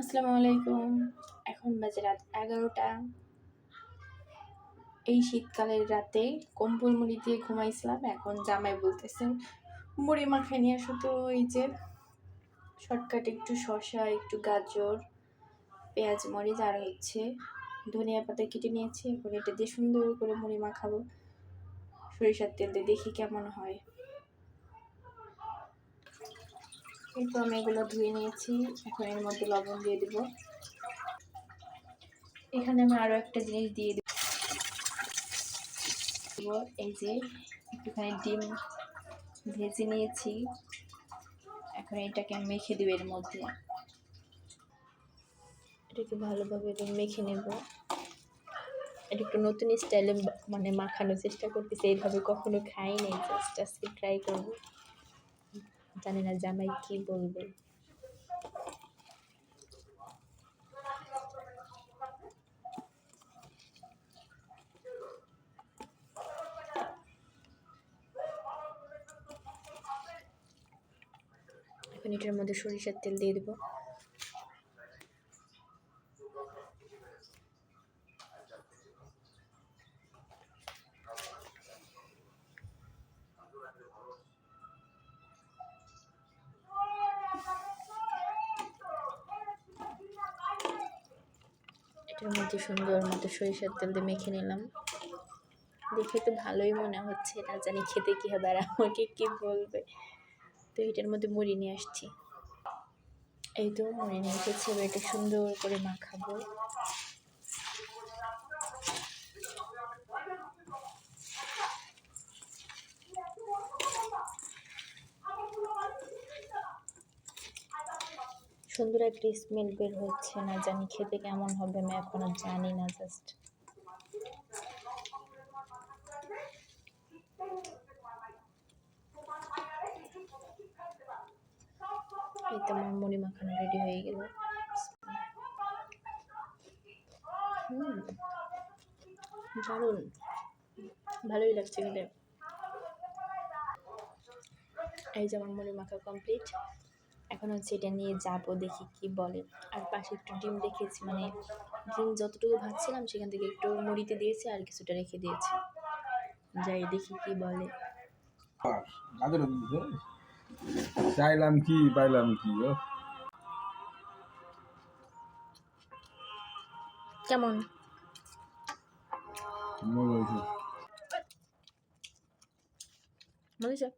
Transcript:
আসসালামু আলাইকুম। এখন বাজে রাত এগারোটা। এই শীতকালের রাতে কম্বল মুড়ি দিয়ে ঘুমাইছিলাম, এখন জামাই বলতেছে, মুড়ি মাখায় নিয়ে আসো তো, এই যে শর্টকাট একটু শশা একটু গাজর, পেঁয়াজ মরিচ, আর হচ্ছে ধনিয়া পাতা কেটে নিয়েছি, এখন এটা দিয়ে সুন্দর করে মুড়ি মাখাবো। সরিষার তেল দিয়ে দেখি কেমন হয়। এই তো আমি এগুলো ধুয়ে নিয়েছি। এখন এর মধ্যে লবণ দিয়ে দিব। এখানে আমি আরও একটা জিনিস দিয়ে দিব। এই যে একটুখানি ডিম ভেজে নিয়েছি। এখন এটাকে মেখে দেবো এর মধ্যে। এটাকে ভালোভাবে মেখে নেব। এটা একটু নতুন স্টাইলে মানে মাখানোর চেষ্টা করতেছি। এইভাবে কখনো খাই নাই জাস্ট আজকে ট্রাই করব। জানি না জামাই কি বলবে। এখন এটার মধ্যে সরিষার তেল দিয়ে দেবো। এটার মধ্যে সুন্দর মতো সরিষার তেল দিয়ে মেখে নিলাম। দেখে তো ভালোই মনে হচ্ছে, না জানি খেতে কী হবে আর আমাকে কী বলবে। তো এটার মধ্যে মুড়ি নিয়ে আসছি। এই তো মুড়ি নিয়ে এসেছি, এবার এটা সুন্দর করে মাখাবো। সুন্দর একটা স্মেল বের হচ্ছে না, জানি খেতে কেমন হবে, আমি এখনও জানি না জাস্ট এই তো আমার মুড়ি মাখানো রেডি হয়ে গেল। দারুণ। ভালোই লাগছে খেতে। এই যে আমার মুড়ি মাখা কমপ্লিট এখন হচ্ছে এটা নিয়ে যাব দেখি কি বলে। আর পাশে একটু ডিম রেখেছি মানে ডিম যতটুকু ভাবছিলাম সেখান থেকে একটু মুড়িতে দিয়েছি আর কিছুটা রেখে দিয়েছি। যাই দেখি কি বলে। চাইলাম কি পাইলাম কি কেমন? মনে হয়েছে?